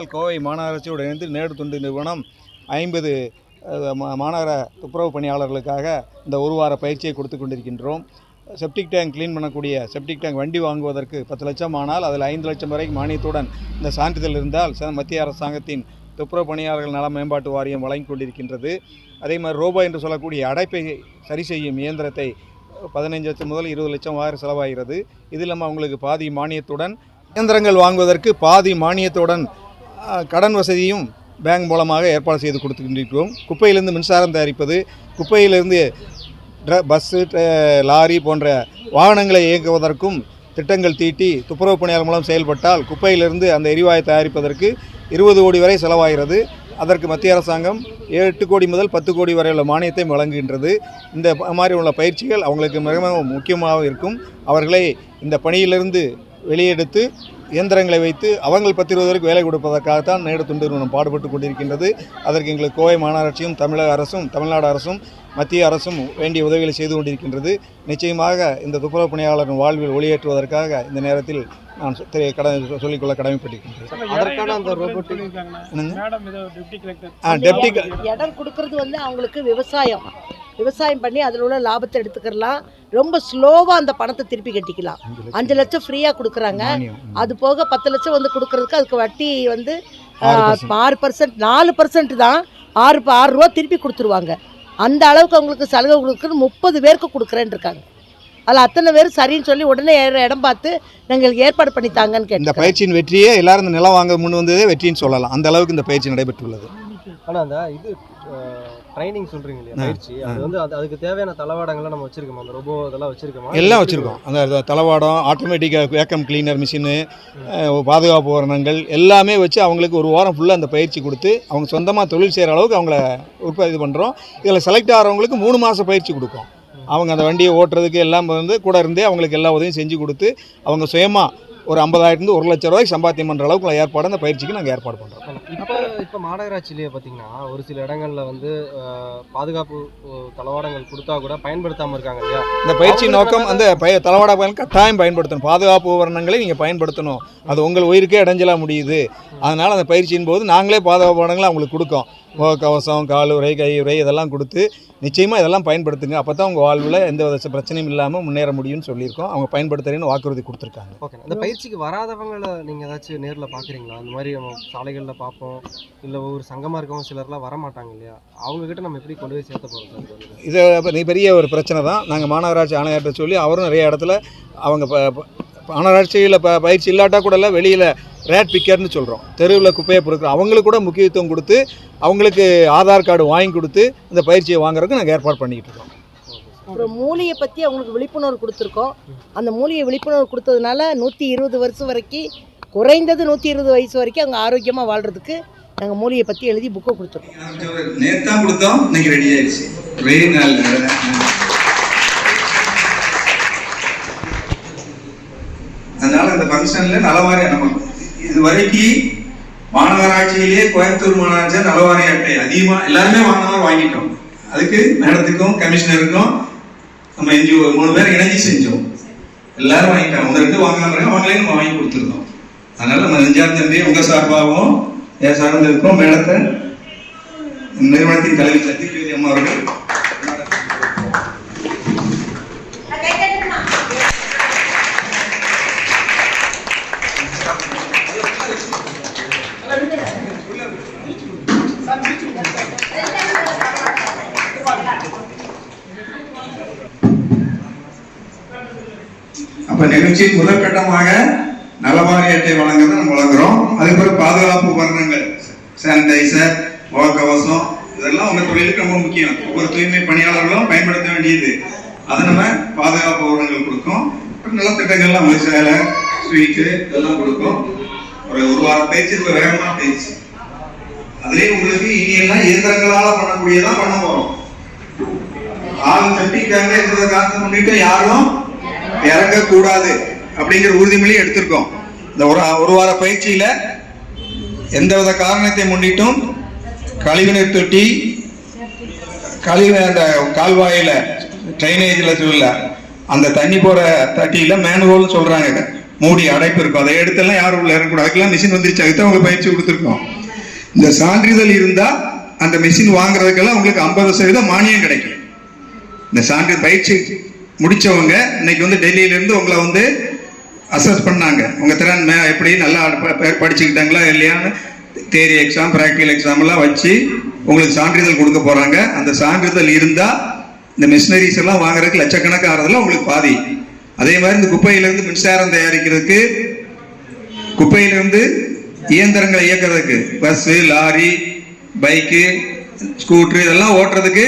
ஆகையால் கோவை மாநகராட்சியோடு இணைந்து நேடு தொண்டு நிறுவனம் ஐம்பது மாநகர துப்புரவு பணியாளர்களுக்காக இந்த ஒரு வார பயிற்சியை கொடுத்து கொண்டிருக்கின்றோம். செப்டிக் டேங்க் க்ளீன் பண்ணக்கூடிய செப்டிக் டேங்க் வண்டி வாங்குவதற்கு பத்து லட்சம் ஆனால் அதில் ஐந்து லட்சம் வரைக்கும் மானியத்துடன் இந்த சான்றிதழ் இருந்தால் மத்திய அரசாங்கத்தின் துப்புரவு பணியாளர்கள் நல மேம்பாட்டு வாரியம் வழங்கி கொண்டிருக்கின்றது. அதே மாதிரி ரோபோ என்று சொல்லக்கூடிய அடைப்பை சரி செய்யும் இயந்திரத்தை பதினைஞ்சு லட்சம் முதல் இருபது லட்சம் வரை செலவாகிறது. இது இல்லாமல் அவங்களுக்கு பாதி மானியத்துடன் இயந்திரங்கள் வாங்குவதற்கு பாதி மானியத்துடன் கடன் வசதியும் பேங்க் மூலமாக ஏற்பாடு செய்து கொடுத்துக்கின்றோம் குப்பையிலிருந்து மின்சாரம் தயாரிப்பது குப்பையிலிருந்து ட்ர- பஸ்ஸு ட்ர- லாரி போன்ற வாகனங்களை இயக்குவதற்கும் திட்டங்கள் தீட்டி துப்புரவு பணியாளர் மூலம் செயல்பட்டால் குப்பையிலிருந்து அந்த எரிவாயு தயாரிப்பதற்கு இருபது கோடி வரை செலவாகிறது. அதற்கு மத்திய அரசாங்கம் எட்டு கோடி முதல் பத்து கோடி வரை உள்ள மானியத்தை வழங்குகின்றது. இந்த மாதிரி உள்ள பயிற்சிகள் அவங்களுக்கு மிகவும் முக்கியமாக இருக்கும். அவர்களை இந்த பணியிலிருந்து வெளியெடுத்து இயந்திரங்களை வைத்து அவங்கள் பத்து இருபது வரைக்கும் வேலை கொடுப்பதற்காகத்தான் நேடு தொண்டு நிறுவனம் பாடுபட்டு கொண்டிருக்கின்றது. அதற்கு எங்களுக்கு கோவை மாநகராட்சியும் தமிழக அரசும் தமிழ்நாடு அரசும் மத்திய அரசும் வேண்டிய உதவிகளை செய்து கொண்டிருக்கின்றது. நிச்சயமாக இந்த துப்புரவு பணியாளரின் வாழ்வில் ஒளியேற்றுவதற்காக இந்த நேரத்தில் நான் கடமை சொல்லிக்கொள்ள கடமைப்பட்டிருக்கின்றேன். அதற்கான அந்த ஆ டெப்டி இடம் கொடுக்கறது வந்து அவங்களுக்கு விவசாயம். விவசாயம் பண்ணி அதில் உள்ள லாபத்தை எடுத்துக்கலாம் ரொம்ப ஸ்லோவாக அந்த பணத்தை திருப்பி கட்டிக்கலாம். அஞ்சு லட்சம். ஃப்ரீயாக கொடுக்குறாங்க. அது போக பத்து லட்சம் வந்து கொடுக்கறதுக்கு அதுக்கு வட்டி வந்து ஆறு பர்சன்ட் நாலு பர்சன்ட் தான் ஆறு ஆறு ரூபா திருப்பி கொடுத்துருவாங்க. அந்த அளவுக்கு அவங்களுக்கு சலுகை கொடுக்குறது முப்பது பேருக்கு கொடுக்குறேன்னு இருக்காங்க. அதில் அத்தனை பேர் சரின்னு சொல்லி உடனே ஏற- இடம் பார்த்து எங்களுக்கு ஏற்பாடு பண்ணி தாங்கன்னு இந்த கேட்டு பயிற்சியின் வெற்றியே எல்லாரும் இந்த நிலம் வாங்க முன் வந்ததே வெற்றின்னு சொல்லலாம். அந்த அளவுக்கு இந்த பயிற்சி நடைபெற்றுள்ளது. ஆனா அந்த இது ட்ரைனிங் சொல்றீங்க இல்லையா? பயிற்சி. அது வந்து அது அதுக்கு தேவையான தளவாடங்கள்லாம் நம்ம வச்சிருக்கோமா? அந்த ரோபோ இதெல்லாம் வச்சிருக்கோமா? எல்லாம் வச்சுருக்கோம். அந்த தளவாடம் ஆட்டோமேட்டிக்காக வேக்கம் கிளீனர் மிஷினு பாதுகாப்பு உபகரணங்கள் எல்லாமே வச்சு அவங்களுக்கு ஒரு வாரம் ஃபுல்லாக அந்த பயிற்சி கொடுத்து அவங்க சொந்தமாக தொழில் செய்கிற அளவுக்கு அவங்கள உற்பத்தி இது பண்ணுறோம் இதில் செலக்ட் ஆகிறவங்களுக்கு மூணு மாதம் பயிற்சி கொடுக்கும். அவங்க அந்த வண்டியை ஓட்டுறதுக்கு எல்லாம் வந்து கூட இருந்தே அவங்களுக்கு எல்லா உதவியும் செஞ்சு கொடுத்து அவங்க சுயமாக ஒரு ஐம்பதாயிரத்து ஒரு லட்ச ரூபாய்க்கு சம்பாத்தியம் பண்ணுற அளவுக்கு ஏற்பாடு அந்த பயிற்சிக்கு நாங்கள் ஏற்பாடு பண்ணுறோம் இப்போ இப்போ மாநகராட்சியிலேயே பார்த்தீங்கன்னா ஒரு சில இடங்கள்ல வந்து பாதுகாப்பு தளவாடங்கள் கொடுத்தா கூட பயன்படுத்தாம இருக்காங்க இல்லையா? இந்த பயிற்சி நோக்கம் அந்த பய தளவாட பயன் கட்டாயம் பயன்படுத்தணும். பாதுகாப்பு உபகரணங்களை நீங்கள் பயன்படுத்தணும். அது உங்கள் உயிருக்கே இடைஞ்சலாக முடியுது. அதனால் அந்த பயிற்சியின் போது நாங்களே பாதுகாப்பு அவங்களுக்கு கொடுக்கோம். முகக்கவசம் காலுறை கையுறை இதெல்லாம் கொடுத்து நிச்சயமாக இதெல்லாம் பயன்படுத்துங்க. அப்போ தான் உங்கள் வாழ்வில் எந்த வித பிரச்சனையும் இல்லாமல் முன்னேற முடியும்னு சொல்லியிருக்கோம். அவங்க பயன்படுத்துறேன்னு வாக்குறுதி கொடுத்துருக்காங்க. ஓகே அந்த பயிற்சிக்கு வராதவங்களை நீங்க ஏதாச்சும் நேர்ல பாக்குறீங்களா? அந்த மாதிரி நம்ம சாலைகள்ல பார்ப்போம் இல்ல ஒவ்வொரு சங்கமா இருக்கவங்க சிலர்லாம் வர மாட்டாங்க இல்லையா? அவங்க கிட்ட நம்ம எப்படி கொண்டு போய் சேர்த்த சார்? இது பெரிய- ஒரு பிரச்சனை தான். நாங்கள் மாநகராட்சி ஆணையர்கிட்ட சொல்லி அவரும் நிறைய இடத்துல அவங்க ப- மாநகராட்சியில் ப பயிற்சி இல்லாட்டா கூட இல்லை வெளியில் ரேட் பிக்கர்னு சொல்கிறோம் தெருவில் குப்பையை பொறுக்கிறோம் அவங்களுக்கு கூட முக்கியத்துவம் கொடுத்து அவங்களுக்கு ஆதார் கார்டு வாங்கி கொடுத்து இந்த பயிற்சியை வாங்குறதுக்கு நாங்கள் ஏற்பாடு பண்ணிக்கிட்டு இருக்கோம். அப்புறம் மூலியை பற்றி அவங்களுக்கு விழிப்புணர்வு கொடுத்துருக்கோம். அந்த மூலிகை விழிப்புணர்வு கொடுத்ததுனால நூற்றி இருபது வருஷம் வரைக்கும் குறைந்தது நூற்றி இருபது வயசு வரைக்கும் அவங்க ஆரோக்கியமாக வாழ்கிறதுக்கு நாங்கள் மூலிகை பற்றி எழுதி புக்கை கொடுத்துருக்கோம். நேத்து தான் கொடுத்தோம் இன்னைக்கு ரெடி ஆயிடுச்சு. வெரி நாள் அதனால இந்த ஃபங்க்ஷன்ல நலவாரி நம்ம இதுவரைக்கு மாநகராட்சியிலே கோயம்புத்தூர் மாநகராட்சி நலவாரி அட்டை அதிகமா எல்லாருமே வாங்கினவர் வாங்கிட்டோம். அதுக்கு மேடத்துக்கும் கமிஷனருக்கும் நம்ம என்ஜிஓ மூணு பேர் இணைஞ்சு செஞ்சோம். எல்லாரும் வாங்கிட்டாங்க. அவங்க ரெண்டு வாங்கினாங்க அவங்களே நம்ம வாங்கி கொடுத்துருந்தோம் அதனால நம்ம நெஞ்சார் தம்பி உங்க சார்பாகவும் என் சார்ந்திருக்கோம் மேடத்தை நிறுவனத்தின் தலைவர் சத்யஜோதி அம்மா அவர்கள் அப்ப நிகழ்ச்சியின் முதல் கட்டமாக நலவாரி அட்டை வழங்குறத நம்ம வழங்குறோம். அதுக்கப்புறம் பாதுகாப்பு உபகரணங்கள் சானிடைசர் முகக்கவசம் இதெல்லாம் உங்க தொழிலுக்கு ரொம்ப முக்கியம். ஒவ்வொரு தூய்மை பணியாளர்களும் பயன்படுத்த வேண்டியது. அதை நம்ம பாதுகாப்பு உபகரணங்கள் கொடுக்கும். நலத்திட்டங்கள்லாம் அவங்க ஸ்வீட்டு இதெல்லாம் கொடுக்கும். ஒரு ஒரு வார பயிற்சி இப்போ வேகமான பயிற்சி அதுலயே உங்களுக்கு இனி எல்லாம் இயந்திரங்களால பண்ணக்கூடியதான் பண்ண போறோம். ஆள் தட்டிக்காங்க எந்த காரணத்தை முன்னிட்டு யாரும் இறங்கக்கூடாது அப்படிங்கிற உறுதிமொழியும் எடுத்திருக்கோம். இந்த ஒரு ஒரு வார பயிற்சியில் எந்தவித காரணத்தை முன்னிட்டும் கழிவுநீர் தொட்டி கழிவு அந்த கால்வாயில் ட்ரைனேஜில் சொல்ல அந்த தண்ணி போகிற தட்டியில் மேனுகோல்னு சொல்கிறாங்க மூடி அடைப்பு இருக்கும். அதை எடுத்தெல்லாம் யாரும் உள்ள இறங்கக்கூடாது. அதுக்கெல்லாம் மிஷின் வந்துருச்சு. அதுக்கு தான் உங்களுக்கு பயிற்சி கொடுத்துருக்கோம். இந்த சான்றிதழ் இருந்தால் அந்த மிஷின் வாங்குறதுக்கெல்லாம் உங்களுக்கு ஐம்பது சதவீதம் மானியம் கிடைக்கும். இந்த சான்று பயிற்சி முடிச்சவங்க இன்னைக்கு வந்து டெல்லியிலேருந்து உங்களை வந்து அசஸ் பண்ணாங்க. உங்கள் திறன் எப்படி நல்லா படிச்சுக்கிட்டாங்களா இல்லையான்னு தேரி எக்ஸாம் ப்ராக்டிக்கல் எக்ஸாம் எல்லாம் வச்சு உங்களுக்கு சான்றிதழ் கொடுக்க போகிறாங்க அந்த சான்றிதழ் இருந்தால் இந்த மிஷினரிஸ் எல்லாம் வாங்குறதுக்கு லட்சக்கணக்காகிறதுல உங்களுக்கு பாதி. அதே மாதிரி இந்த குப்பையிலேருந்து மின்சாரம் தயாரிக்கிறதுக்கு குப்பையிலிருந்து இயந்திரங்களை இயக்கிறதுக்கு பஸ்ஸு லாரி பைக்கு ஸ்கூட்ரு இதெல்லாம் ஓட்டுறதுக்கு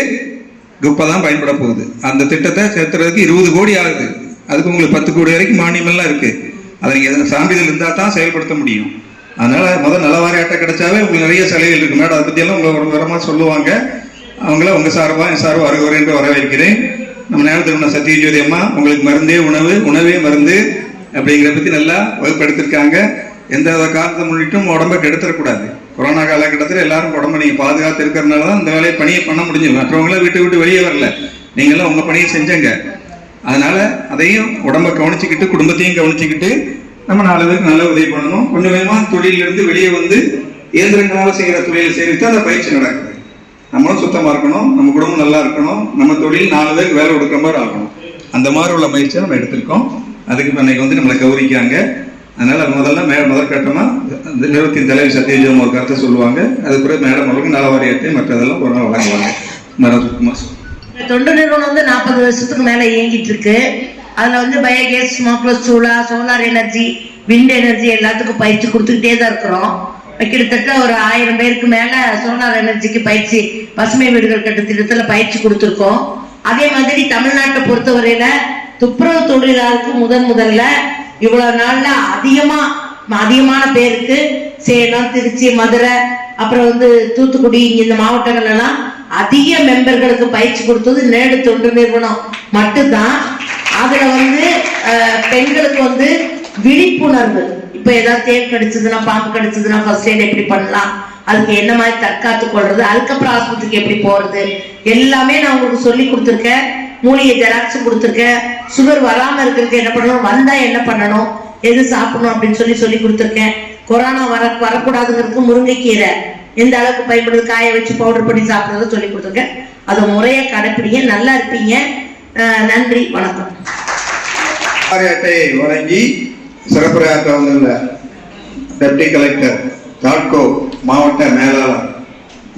குப்பை தான் பயன்பட போகுது. அந்த திட்டத்தை சேர்த்துறதுக்கு இருபது கோடி ஆகுது. அதுக்கு உங்களுக்கு பத்து கோடி வரைக்கும் மானியமெல்லாம் இருக்கு. அதை நீங்கள் சான்றிதழ் இருந்தால் தான் செயல்படுத்த முடியும். அதனால முதல் நலவாரி அட்டை கிடைச்சாவே உங்களுக்கு நிறைய சலுகைகள் இருக்கு. மேடம் அதை பற்றியெல்லாம் உங்களை ஒரு விவரமாக சொல்லுவாங்க. அவங்கள உங்க சார்பாக என் சார்பாக வருகிறேன் என்று வரவேற்கிறேன். நம்ம நேரத்தில் சத்யஜோதி அம்மா உங்களுக்கு மருந்தே உணவு உணவே மருந்து அப்படிங்கிறத பற்றி நல்லா வகுப்படுத்திருக்காங்க. எந்த வித காரணத்தை முன்னிட்டும் உடம்பை கெடுத்துடக்கூடாது கொரோனா காலகட்டத்தில் எல்லாரும் உடம்பு நீங்கள் பாதுகாத்து இருக்கிறதுனால தான் இந்த வேலையை பணியை பண்ண முடிஞ்சு மற்றவங்களாம் வீட்டு விட்டு வெளியே வரல. நீங்களாம் உங்கள் பணியை செஞ்சங்க. அதனால அதையும் உடம்பை கவனிச்சுக்கிட்டு குடும்பத்தையும் கவனிச்சுக்கிட்டு நம்ம நாலு பேருக்கு நல்ல உதவி பண்ணணும். கொஞ்சம் கொஞ்சமாக தொழிலிருந்து வெளியே வந்து இயந்திரங்களால் செய்கிற தொழிலை சேர்த்து அந்த பயிற்சி நடக்குது. நம்மளும் சுத்தமாக இருக்கணும். நம்ம குடும்பம் நல்லா இருக்கணும். நம்ம தொழில் நாலு பேருக்கு வேலை கொடுக்குற மாதிரி ஆகணும். அந்த மாதிரி உள்ள பயிற்சியை நம்ம எடுத்திருக்கோம். அதுக்கு இப்போ இன்னைக்கு வந்து நம்மளை கௌரிக்காங்க அதனால முதல்ல மே முதற்கட்டமா இந்த நிறுவனத்தின் தலைவர் சத்யஜோம் ஒரு கருத்தை சொல்லுவாங்க. அதுக்கு பிறகு மேடம் அவர்களுக்கு நலவாரியத்தை மற்றதெல்லாம் ஒரு நாள் வழங்குவாங்க. மரம் தொண்டு நிறுவனம் வந்து நாற்பது வருஷத்துக்கு மேல இயங்கிட்டு இருக்கு. அதுல வந்து biogas smokeless chulha solar energy wind energy எல்லாத்துக்கும் பயிற்சி கொடுத்துக்கிட்டே தான் இருக்கிறோம். கிட்டத்தட்ட ஒரு ஆயிரம் பேருக்கு மேல சோலார் எனர்ஜிக்கு பயிற்சி பசுமை வீடுகள் கட்ட திட்டத்துல பயிற்சி கொடுத்துருக்கோம். அதே மாதிரி தமிழ்நாட்டை பொறுத்தவரையில துப்புரவு தொழிலாளருக்கு முதன் முதல்ல இவ்வளவு நாள்ல அதிகமா அதிகமான பேருக்கு சேலம் திருச்சி மதுரை அப்புறம் வந்து தூத்துக்குடி இங்க இந்த மாவட்டங்கள் எல்லாம் அதிக மெம்பர்களுக்கு பயிற்சி கொடுத்தது நேடு தொண்டு நிறுவனம் மட்டும்தான். அதுல வந்து பெண்களுக்கு வந்து விழிப்புணர்வு. இப்ப ஏதாவது தேல் கடிச்சதுன்னா பாம்பு கடிச்சதுன்னா ஃபர்ஸ்ட் எய்ட் எப்படி பண்ணலாம்? அதுக்கு என்ன மாதிரி தற்காத்து கொள்றது? அதுக்கப்புறம் ஆஸ்பத்திரிக்கு எப்படி போறது? எல்லாமே நான் உங்களுக்கு சொல்லி கொடுத்துருக்கேன். மூலிகை ஜெராக்ஸ் கொடுத்துருக்கேன் சுகர் வராம இருக்கிறதுக்கு என்ன பண்ணணும்? வந்தா என்ன பண்ணணும்? எது சாப்பிடணும் அப்படின்னு சொல்லி சொல்லி கொடுத்துருக்கேன். கொரோனா வர வரக்கூடாதுங்கிறதுக்கு முருங்கைக்கீரை எந்த அளவுக்கு பயன்படுது? காய வச்சு பவுடர் பண்ணி சாப்பிட்றத சொல்லி கொடுத்துருக்கேன். அதை முறையை கடைப்பிடிங்க. நல்லா இருப்பீங்க. நன்றி. வணக்கம். அட்டையை வழங்கி சிறப்புரையாற்ற வந்துள்ள டெப்டி கலெக்டர் தாட்கோ மாவட்ட மேலாளர்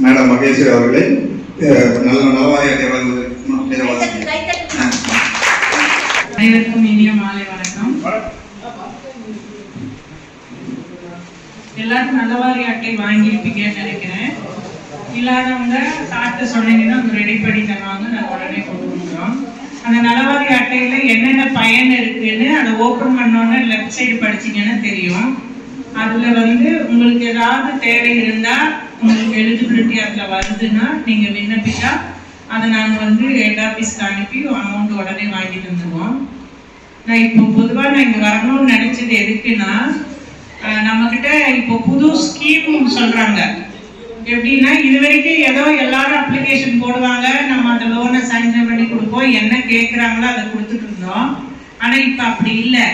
மேடம் மகேஸ்வரி அவர்களை நல்ல நலவாரி வழங்குவதற்கு அனைவருக்கும் இனிய மாலை வணக்கம். எல்லாரும் நல்லவாரி அட்டை வாங்கியிருப்பீங்கன்னு நினைக்கிறேன். இல்லாதவங்க சாப்பிட்டு சொன்னீங்கன்னா ரெடி பண்ணி தருவாங்க. நாங்கள் உடனே கொடுக்குறோம் அந்த நலவாரி அட்டையில என்னென்ன பயன் இருக்குன்னு அதை ஓப்பன் பண்ணோன்னே லெஃப்ட் சைடு படிச்சீங்கன்னா தெரியும். அதுல வந்து உங்களுக்கு ஏதாவது தேவை இருந்தா உங்களுக்கு எலிஜிபிலிட்டி அதுல வருதுன்னா நீங்க விண்ணப்பிச்சா அதை நாங்கள் வந்து ஹெட் ஆஃபீஸ்க்கு அனுப்பி அமௌண்ட் உடனே வாங்கி வந்துடுவோம் நான் இப்போ பொதுவாக நான் இங்கே வரணும்னு நினச்சது எதுக்குன்னா நம்மக்கிட்ட இப்போ புது ஸ்கீம் சொல்கிறாங்க எப்படின்னா இது வரைக்கும் ஏதோ எல்லாரும் அப்ளிகேஷன் போடுவாங்க. நம்ம அந்த லோனை சாங்ஷன் பண்ணி கொடுப்போம். என்ன கேட்குறாங்களோ அதை கொடுத்துட்டு இருந்தோம். ஆனால் இப்போ அப்படி இல்லை.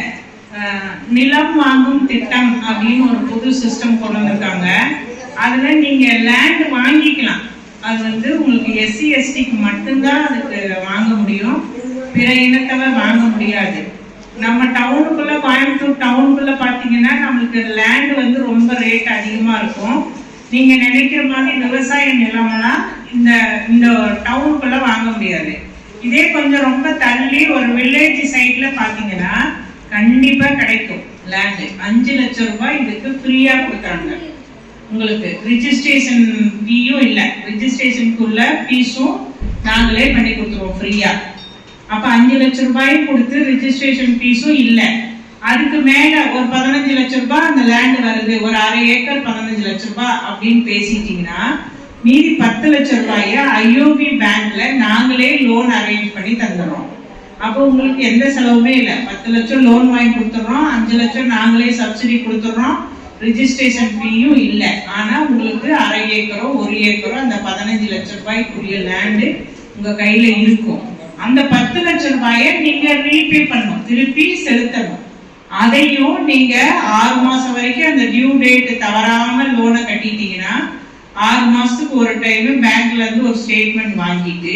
நிலம் வாங்கும் திட்டம் அப்படின்னு ஒரு புது சிஸ்டம் கொண்டு வந்திருக்காங்க. அதில் நீங்கள் லேண்ட் வாங்கிக்கலாம். அது வந்து உங்களுக்கு எஸ்சி எஸ்டிக்கு மட்டும்தான் அதுக்கு வாங்க முடியும். பிற இனத்தவர் வாங்க முடியாது. நம்ம டவுனுக்குள்ள கோயம்புத்தூர் டவுனுக்குள்ள பார்த்தீங்கன்னா நம்மளுக்கு லேண்ட் வந்து ரொம்ப ரேட் அதிகமாக இருக்கும். நீங்க நினைக்கிற மாதிரி விவசாய நிலமெல்லாம் இந்த இந்த டவுனுக்குள்ள வாங்க முடியாது. இதே கொஞ்சம் ரொம்ப தள்ளி ஒரு வில்லேஜ் சைட்ல பாத்தீங்கன்னா கண்டிப்பா கிடைக்கும் லேண்டு அஞ்சு லட்சம் ரூபாய் இதுக்கு ஃப்ரீயா கொடுக்குறாங்க. உங்களுக்கு ரிஜிஸ்ட்ரேஷன் ஃபீயும் இல்லை. ரிஜிஸ்ட்ரேஷனுக்குள்ள ஃபீஸும் நாங்களே பண்ணி கொடுத்துருவோம் ஃப்ரீயா அப்ப அஞ்சு லட்சம் ரூபாயும் கொடுத்து ரிஜிஸ்ட்ரேஷன் ஃபீஸும் இல்லை. அதுக்கு மேல ஒரு பதினஞ்சு லட்சம் ரூபாய் அந்த லேண்ட் வருது. ஒரு அரை ஏக்கர் பதினஞ்சு லட்சம் ரூபாய் அப்படின்னு பேசிட்டீங்கன்னா மீதி பத்து லட்சம் ரூபாய ஐஓபி பேங்க்ல நாங்களே லோன் அரேஞ்ச் பண்ணி தந்துடுறோம். அப்போ உங்களுக்கு எந்த செலவுமே இல்லை. பத்து லட்சம் லோன் வாங்கி கொடுத்துட்றோம். அஞ்சு லட்சம் நாங்களே சப்சிடி கொடுத்துட்றோம். ரிஜிஸ்ட்ரேஷன் ஃபீயும் இல்லை. ஆனால் உங்களுக்கு அரை ஏக்கரோ ஒரு ஏக்கரோ அந்த பதினஞ்சு லட்ச ரூபாய்க்குரிய லேண்டு உங்கள் கையில் இருக்கும். அந்த பத்து லட்சம் ரூபாயை நீங்கள் ரீபே பண்ணணும். திருப்பி செலுத்தணும். அதையும் நீங்கள் ஆறு மாதம் வரைக்கும் அந்த டியூ டேட் தவறாமல் லோனை கட்டிட்டீங்கன்னா ஆறு மாதத்துக்கு ஒரு டைம் பேங்க்லேருந்து ஒரு ஸ்டேட்மெண்ட் வாங்கிட்டு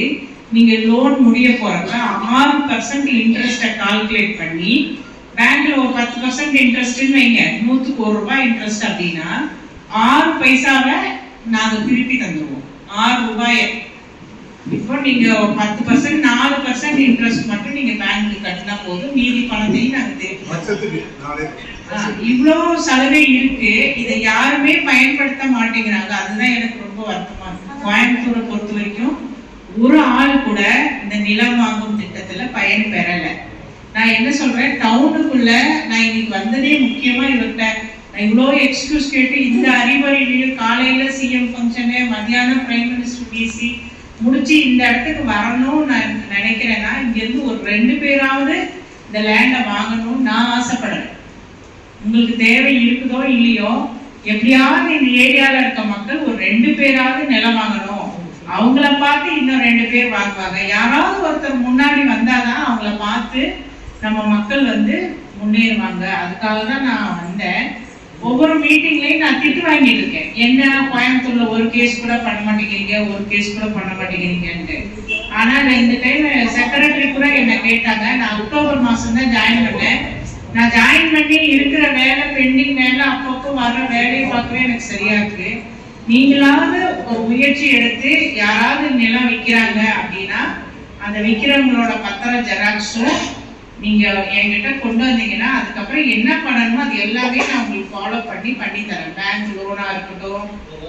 நீங்கள் லோன் முடிய போகிறப்ப ஆறு பர்சன்ட் இன்ட்ரெஸ்ட்டை கால்குலேட் பண்ணி பேங்க்ல ஒரு பத்து பர்சன்ட் இன்ட்ரெஸ்ட்னு வைங்க. நூத்துக்கு ஒரு ரூபாய் இன்ட்ரெஸ்ட் அப்படின்னா ஆறு பைசாவை நாங்க திருப்பி தந்துருவோம். ஆறு ரூபாயை. இப்போ நீங்க பத்து பர்சன்ட் நாலு பர்சன்ட் இன்ட்ரெஸ்ட் மட்டும் நீங்க பேங்க்ல கட்டினா போதும். மீதி பணத்தையும் நாங்க இவ்ளோ சலுகை இருக்கு. இதை யாருமே பயன்படுத்த மாட்டேங்கிறாங்க. அதுதான் எனக்கு ரொம்ப வருத்தமா இருக்கு. கோயம்புத்தூரை பொறுத்த வரைக்கும் ஒரு ஆள் கூட இந்த நிலம் வாங்கும் திட்டத்துல பயன் பெறல. நான் என்ன சொல்றேன்? டவுனுக்குள்ள நான் இன்னைக்கு வந்ததே முக்கியமா இவர்கிட்ட நான் இவ்வளோ எக்ஸ்கியூஸ் கேட்டு இந்த அறிவறிலையும் காலையில சிஎம் ஃபங்க்ஷனு மத்தியானம் பிரைம் மினிஸ்டர் பிசி முடிச்சு இந்த இடத்துக்கு வரணும்னு நான் நினைக்கிறேன்னா இங்கேருந்து ஒரு ரெண்டு பேராவது இந்த லேண்டை வாங்கணும்னு நான் ஆசைப்படுறேன். உங்களுக்கு தேவை இருக்குதோ இல்லையோ எப்படியாவது இந்த ஏரியாவில் இருக்க மக்கள் ஒரு ரெண்டு பேராவது நிலம் வாங்கணும். அவங்கள பார்த்து இன்னும் ரெண்டு பேர் வாங்குவாங்க. யாராவது ஒருத்தர் முன்னாடி வந்தாதான் அவங்கள பார்த்து நம்ம மக்கள் வந்து முன்னேறுவாங்க. அதுக்காக தான் நான் வந்தேன். ஒவ்வொரு மீட்டிங்லையும் நான் திட்டு வாங்கிட்டு இருக்கேன். என்ன கோயம்புத்தூர்ல ஒரு கேஸ் கூட பண்ண மாட்டேங்கிறீங்க ஒரு கேஸ் கூட பண்ண மாட்டேங்கிறீங்கன்ட்டு. ஆனா நான் இந்த டைம் செக்ரட்டரி கூட என்ன கேட்டாங்க. நான் அக்டோபர் மாசம் தான் ஜாயின் பண்ணேன். நான் ஜாயின் பண்ணி இருக்கிற வேலை பெண்டிங் வேலை அப்பப்போ வர்ற வேலையை பார்க்கவே எனக்கு சரியா இருக்கு. நீங்களாவது ஒரு முயற்சி எடுத்து யாராவது நிலம் விற்கிறாங்க அப்படின்னா அந்த விற்கிறவங்களோட பத்திரம் ஜெராக்ஸும் நீங்க என்கிட்ட கொண்டு வந்தீங்கன்னா அதுக்கப்புறம் என்ன பண்ணணுமோ அது எல்லாமே நான் உங்களுக்கு ஃபாலோ பண்ணி பண்ணி தரேன். பேங்க் லோனா இருக்கட்டும்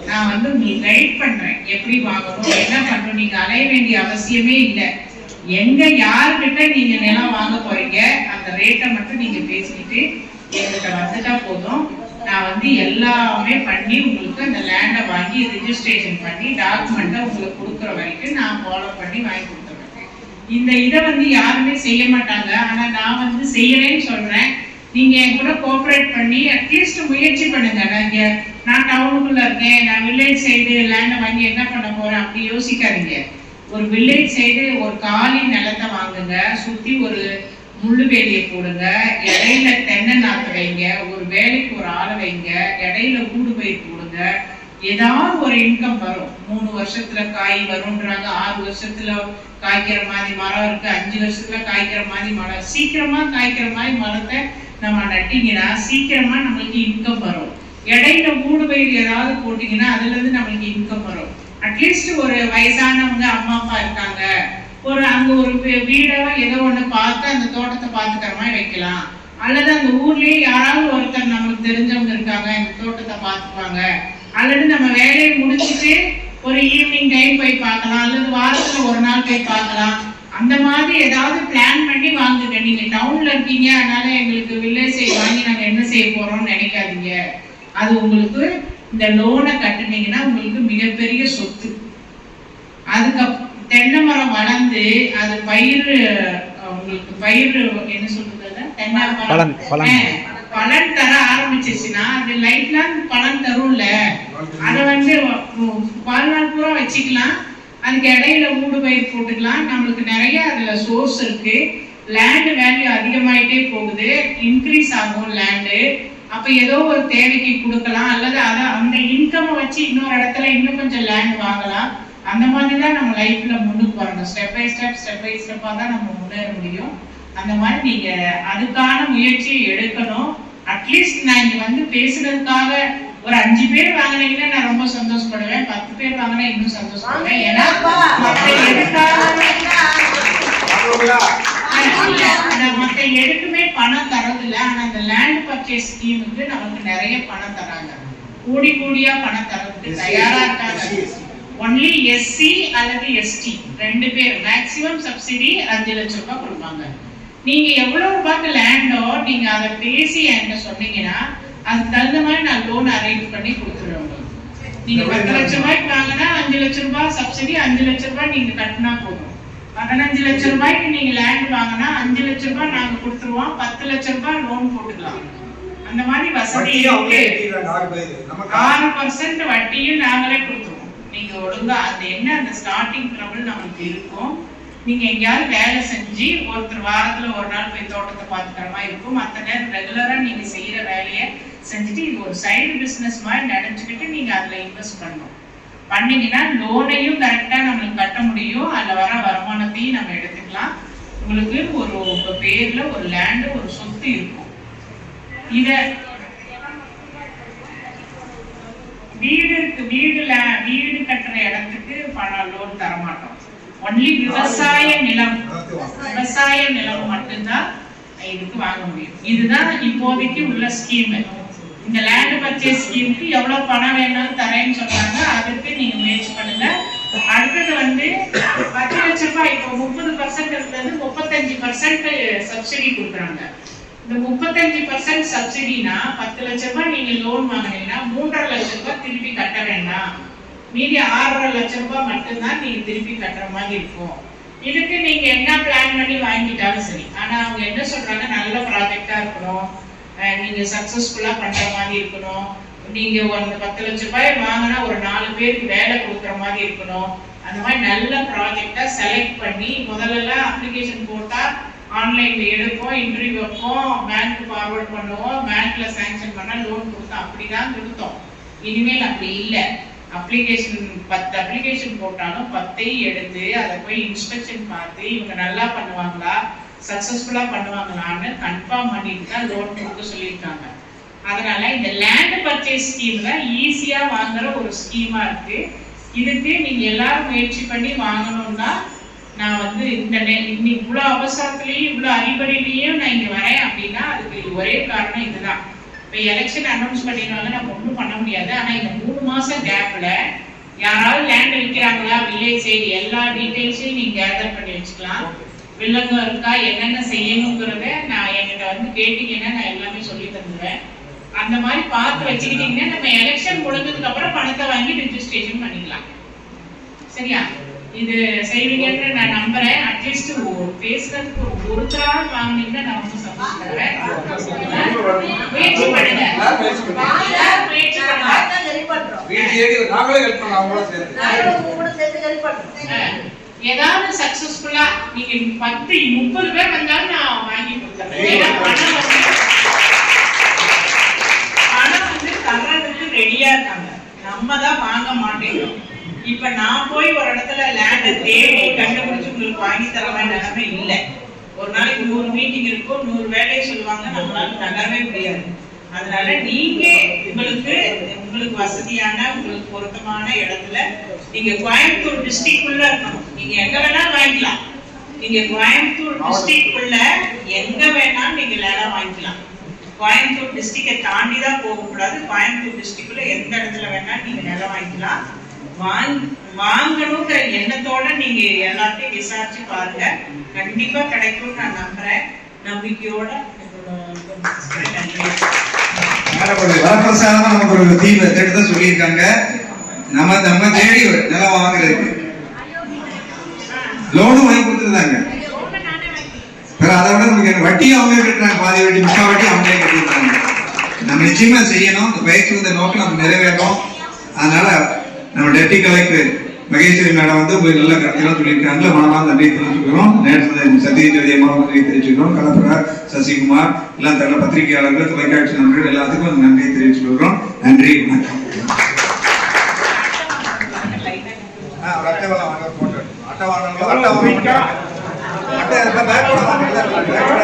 நான் வந்து உங்களுக்கு கைட் பண்றேன். எப்படி வாங்கணும் என்ன பண்ணணும் நீங்க அலைய வேண்டிய அவசியமே இல்லை. எங்க யாருக்கிட்ட நீங்க நிலம் வாங்க போறீங்க அந்த ரேட்டை மட்டும் நீங்க பேசிக்கிட்டு எங்கிட்ட வந்துட்டா போதும். நான் வந்து எல்லாமே பண்ணி உங்களுக்கு அந்த லேண்டை வாங்கி ரிஜிஸ்ட்ரேஷன் பண்ணி டாக்குமெண்ட்டை உங்களுக்கு கொடுக்குற வரைக்கும் நான் ஃபாலோ பண்ணி வாங்கி கொடுத்துருவேன் இந்த இதை வந்து யாருமே செய்ய மாட்டாங்க. ஆனா நான் வந்து செய்யறேன்னு சொல்றேன். நீங்க என் கூட கோஆபரேட் பண்ணி அட்லீஸ்ட் முயற்சி பண்ணுங்க. நான் இங்க நான் டவுனுக்குள்ள இருக்கேன். நான் வில்லேஜ் சைடு லேண்டை வாங்கி என்ன பண்ண போறேன் அப்படி யோசிக்காதீங்க. ஒரு வில்லேஜ் சைடு ஒரு காலி நிலத்தை வாங்குங்க. சுத்தி ஒரு முள்ளு வேலியை போடுங்க. இடையில தென்னை நாற்று வைங்க. ஒரு வேலைக்கு ஒரு ஆளை வைங்க. இடையில கூடு பயிர் போடுங்க. ஏதாவது ஒரு இன்கம் வரும். மூணு வருஷத்துல காய் வரும்ன்றாங்க ஆறு வருஷத்துல காய்க்கிற மாதிரி மரம் இருக்கு அஞ்சு வருஷத்துல காய்க்கிற மாதிரி மரம். சீக்கிரமா காய்க்கிற மாதிரி மரத்தை நம்ம நட்டிங்கன்னா சீக்கிரமா நம்மளுக்கு இன்கம் வரும். இடையில மூணு பயிர் ஏதாவது போட்டீங்கன்னா அதுல இருந்து நம்மளுக்கு இன்கம் வரும். அட்லீஸ்ட் ஒரு வயசானவங்க அம்மா அப்பா இருக்காங்க. ஒரு அங்க ஒரு வீடோ ஏதோ ஒண்ணு பார்த்து அந்த தோட்டத்தை பார்த்துக்கிற மாதிரி வைக்கலாம். அல்லது அந்த ஊர்லயே யாராவது ஒருத்தர் நம்மளுக்கு தெரிஞ்சவங்க இருக்காங்க இந்த தோட்டத்தை பார்த்துப்பாங்க. அல்லது நம்ம வேலையை முடிச்சிட்டு ஒரு ஈவினிங் டைம் போய் பார்க்கலாம் அல்லது வாரத்துல ஒரு நாள் போய் பார்க்கலாம். அந்த மாதிரி ஏதாவது பிளான் பண்ணி வாங்குங்க. நீங்க டவுன்ல இருக்கீங்க அதனால எங்களுக்கு வில்லேஜ் வாங்கி நாங்க என்ன செய்ய போறோம்னு நினைக்காதீங்க. அது உங்களுக்கு இந்த லோனை கட்டுனீங்கன்னா உங்களுக்கு மிகப்பெரிய சொத்து. அதுக்கப் தென்னை மரம் வளர்ந்து அது பயிர் உங்களுக்கு பயிர் என்ன சொல்றது? தென்னை மரம். பலன், தர ஆரம்பிச்சிருச்சுன்னா அது லைஃப் லாங் பலன் தரும்ல. அதை வந்து வாழ்நாள் பூரா வச்சுக்கலாம். அதுக்கு இடையில மூடு பயிர் போட்டுக்கலாம். நம்மளுக்கு நிறைய அதுல சோர்ஸ் இருக்கு. லேண்டு வேல்யூ அதிகமாயிட்டே போகுது. இன்க்ரீஸ் ஆகும் லேண்டு அப்ப ஏதோ ஒரு தேவைக்கு கொடுக்கலாம். அல்லது அதை அந்த இன்கம் வச்சு இன்னொரு இடத்துல இன்னும் கொஞ்சம் லேண்ட் வாங்கலாம். அந்த மாதிரி தான் நம்ம லைஃப்ல முன்னுக்கு வரணும். Step by step step by ஸ்டெப்பா தான் நம்ம முன்னேற முடியும். அந்த மாதிரி நீங்க அதுக்கான முயற்சியை எடுக்கணும். அட்லீஸ்ட் நான் இங்க வந்து பேசுறதுக்காக ஒரு அஞ்சு பேர் வாங்கினீங்கன்னா நான் ரொம்ப சந்தோஷப்படுவேன். பத்து பேர் வாங்கினா இன்னும் சந்தோஷப்படுவேன். ஏன்னா இல்ல, அந்த மத்த எதுக்குமே பணம் தரதில்ல. ஆனா அந்த லேண்ட் பர்ச்சேஸ் ஸ்கீமுக்கு நமக்கு நிறைய பணம் தராங்க. கூடி கூடியா பணம் தரதுக்கு தயாரா இருக்காங்க. ஒன்லி எஸ்சி அல்லது எஸ்டி ரெண்டு பேர். மேக்ஸிமம் சப்சிடி அஞ்சு லட்சம் ரூபாய் கொடுப்பாங்க. நீங்க எவ்வளவு ரூபாய்க்கு லேண்டோ நீங்க அதை பேசி என்கிட்ட சொன்னீங்கன்னா அதுக்கு தகுந்த மாதிரி நான் லோன் அரேஞ்ச் பண்ணி கொடுத்துருவேன். நீங்க பத்து லட்சம் ரூபாய்க்கு வாங்கினா அஞ்சு லட்சம் ரூபாய் சப்சிடி அஞ்சு லட்சம் ரூபாய் நீங்க கட்டினா போதும். பதினஞ்சு லட்சம் ரூபாய்க்கு நீங்க லேண்ட் வாங்கினா அஞ்சு லட்சம் ரூபாய் நாங்க கொடுத்துருவோம். பத்து லட்சம் ரூபாய் லோன் போட்டுக்கலாம். அந்த மாதிரி வசதி ஆறு பர்சன்ட் வட்டியும் நாங்களே கொடுத்துருவோம். நீங்க ஒழுங்கா அது என்ன அந்த ஸ்டார்டிங் ட்ரபிள் நமக்கு இருக்கும். நீங்க எங்கேயாவது வேலை செஞ்சு ஒருத்தர் வாரத்துல ஒரு நாள் போய் தோட்டத்தை பார்த்துக்கிற மாதிரி இருக்கும். மற்ற நேரம் ரெகுலரா நீங்க செய்யற வேலையை செஞ்சுட்டு இது ஒரு சைடு பிசினஸ் மாதிரி நினைச்சுக்கிட்டு நீங்க அதுல இன்வெஸ்ட் பண்ணணும். பண்ணீங்கன்னா லோனையும் கரெக்டா நம்மளுக்கு கட்ட முடியும். அதுல வர வருமானத்தையும் நம்ம எடுத்துக்கலாம். உங்களுக்கு ஒரு உங்க பேர்ல ஒரு லேண்டு ஒரு சொத்து இருக்கும். இத வீடு வீடுல வீடு கட்டுற இடத்துக்கு பணம் லோன் தர மாட்டோம் ஒன்லி விவசாய நிலம் விவசாய நிலம் மட்டும்தான் இதுக்கு வாங்க முடியும். இதுதான் இப்போதைக்கு உள்ள ஸ்கீம் இந்த லேண்ட் பர்ச்சேஸ் ஸ்கீமுக்கு எவ்வளவு பணம் வேணாலும் தரேன்னு சொன்னாங்க அதுக்கு நீங்க முயற்சி பண்ணுங்க. அடுத்தது வந்து பத்து லட்ச ரூபாய் இப்போ முப்பது பர்சன்ட் இருந்தது முப்பத்தஞ்சு பர்சன்ட் சப்சிடி கொடுக்குறாங்க. இந்த முப்பத்தஞ்சு பர்சன்ட் சப்சிடினா பத்து லட்ச ரூபாய் நீங்க லோன் வாங்குனீங்கன்னா மூன்றரை லட்ச ரூபாய் திருப்பி கட்ட வேண்டாம். மீதி ஆறரை லட்ச ரூபாய் மட்டும்தான் நீங்க திருப்பி கட்டுற மாதிரி இருக்கும். இதுக்கு நீங்க என்ன பிளான் பண்ணி வாங்கிட்டாலும் சரி. ஆனா அவங்க என்ன சொல்றாங்க? நல்ல ப்ராஜெக்டா இருக்கணும். நீங்க சக்சஸ்ஃபுல்லா பண்ற மாதிரி இருக்கணும். நீங்க ஒரு பத்து லட்ச ரூபாய் வாங்கினா ஒரு நாலு பேருக்கு வேலை கொடுக்குற மாதிரி இருக்கணும். அந்த மாதிரி நல்ல ப்ராஜெக்டா செலக்ட் பண்ணி முதல்ல அப்ளிகேஷன் போட்டா ஆன்லைன்ல எடுப்போம் இன்டர்வியூ வைப்போம் பேங்க் ஃபார்வர்ட் பண்ணுவோம் பேங்க்ல சாங்ஷன் பண்ணா லோன் கொடுத்தோம் அப்படிதான் கொடுத்தோம். இனிமேல் அப்படி இல்லை. அப்ளிகேஷன் பத்து அப்ளிகேஷன் போட்டாலும் பத்தையும் எடுத்து அதை போய் இன்ஸ்பெக்ஷன் பார்த்து இவங்க நல்லா பண்ணுவாங்களா? சக்ஸஸ்ஃபுல்லாக பண்ணுவாங்களான்னு கன்ஃபார்ம் பண்ணிட்டு தான் லோன் கொடுக்க சொல்லியிருக்காங்க. அதனால இந்த லேண்ட் பர்ச்சேஸ் ஸ்கீம்ல ஈஸியாக வாங்குற ஒரு ஸ்கீமா இருக்கு. இதுக்கு நீங்க எல்லாரும் முயற்சி பண்ணி வாங்கணும்னா நான் வந்து இந்த இன்னைக்கு இவ்வளோ அவசரத்துலேயும் இவ்வளோ அறிபறிலையும் நான் இங்கே வரேன் அப்படின்னா அதுக்கு ஒரே காரணம் இதுதான். இப்போ எலெக்ஷன் அனௌன்ஸ் பண்ணிடுவாங்க நம்ம ஒன்றும் பண்ண முடியாது. ஆனால் இந்த மூணு மாதம் கேப்பில் யாராவது லேண்ட் விற்கிறாங்களா வில்லேஜ் சைடு எல்லா டீட்டெயில்ஸையும் நீங்கள் கேதர் பண்ணி வச்சுக்கலாம். வில்லங்கம் இருக்கா என்னென்ன செய்யணுங்கிறத நான் என்கிட்ட வந்து கேட்டீங்கன்னா நான் எல்லாமே சொல்லி தந்துடுவேன் அந்த மாதிரி பார்த்து வச்சுக்கிட்டீங்கன்னா நம்ம எலெக்ஷன் முடிஞ்சதுக்கு அப்புறம் பணத்தை வாங்கி ரெஜிஸ்ட்ரேஷன் பண்ணிக்கலாம். சரியா? இது செய்வீங்கன்னு நான் நம்புறேன். அட்லீஸ்ட் பேசுறதுக்கு ஒரு ஒருத்தராவது வாங்கினீங்கன்னா நான் ரொம்ப சந்தோஷப்படுறேன் முயற்சி பண்ணுங்க. முயற்சி பண்ணுங்க. ஹெல்ப் பண்ணலாம் அவங்கள சேர்த்து ஏதாவது சக்சஸ்ஃபுல்லா நீங்க பத்து முப்பது பேர் வந்தாலும் நான் வாங்கி கொடுத்துறேன் ஏன்னா பணம் வந்து தர்றதுக்கு ரெடியா இருக்காங்க. நம்ம தான் வாங்க மாட்டேங்கிறோம். இப்ப நான் போய் ஒரு இடத்துல லேண்ட தேடி கண்டுபிடிச்சு உங்களுக்கு வாங்கி தர நிலைமை இல்ல. ஒரு நாளைக்கு நூறு மீட்டிங் இருக்கும் நூறு வேலையை சொல்லுவாங்க நம்மளால நகரவே முடியாது. அதனால நீங்க உங்களுக்கு உங்களுக்கு வசதியான உங்களுக்கு பொருத்தமான இடத்துல நீங்க கோயம்புத்தூர் டிஸ்ட்ரிக்ட்குள்ள இருக்கணும். நீங்க எங்க வேணாலும் வாங்கிக்கலாம். நீங்க கோயம்புத்தூர் டிஸ்ட்ரிக்ட்குள்ள எங்க வேணாலும் நீங்க லேண்டா வாங்கிக்கலாம். கோயம்புத்தூர் டிஸ்ட்ரிக்டை தாண்டி தான் போகக்கூடாது. கோயம்புத்தூர் டிஸ்ட்ரிக்ட்ல எந்த இடத்துல வேணாலும் நீங்க நிலம் வாங்கிக்கலாம். வாங் வாங்கணுங்கிற எண்ணத்தோட நீங்க எல்லாத்தையும் விசாரிச்சு பாருங்க. கண்டிப்பா கிடைக்கும்னு நான் நம்புறேன். நம்பிக்கையோட என்னோட வரப்பிரசாதமா நமக்கு ஒரு தீவை திட்டத்தை சொல்லியிருக்காங்க. நம்ம நம்ம தேடி நிலம் வாங்குறதுக்கு. லோனும் வாங்கி கொடுத்துருந்தாங்க. பிறகு அதை விட நமக்கு வட்டியும் அவங்க கட்டுறாங்க பாதி வட்டி முக்கால் வட்டி அவங்களே கட்டிருக்காங்க நம்ம நிச்சயமா செய்யணும். இந்த பயிற்சி வந்த நோக்கம் நம்ம நிறைவேறணும். அதனால நம்ம டெப்டி கலெக்டர் மகேஸ்வரி மேடம் வந்து போய் நல்ல கருத்துலாம் சொல்லியிருக்காங்க. மனமாக நன்றி தெரிவிச்சுக்கிறோம். நேற்று சத்யஜோதி அம்மாவும் நன்றி தெரிவிச்சுக்கிறோம். கலப்பரர் சசிகுமார் எல்லாம் தகவல் பத்திரிகையாளர்கள் தொலைக்காட்சி நண்பர்கள் எல்லாத்துக்கும் நன்றி தெரிவிச்சுக்கிறோம். நன்றி வணக்கம் ஆ, ஒரு அட்டை வாங்க, வாங்க, ஒரு photo அட்டை வாங்கணுங்களா? அட்டை வாங்கணுங்களா? அட்டை இருந்தா வாங்க.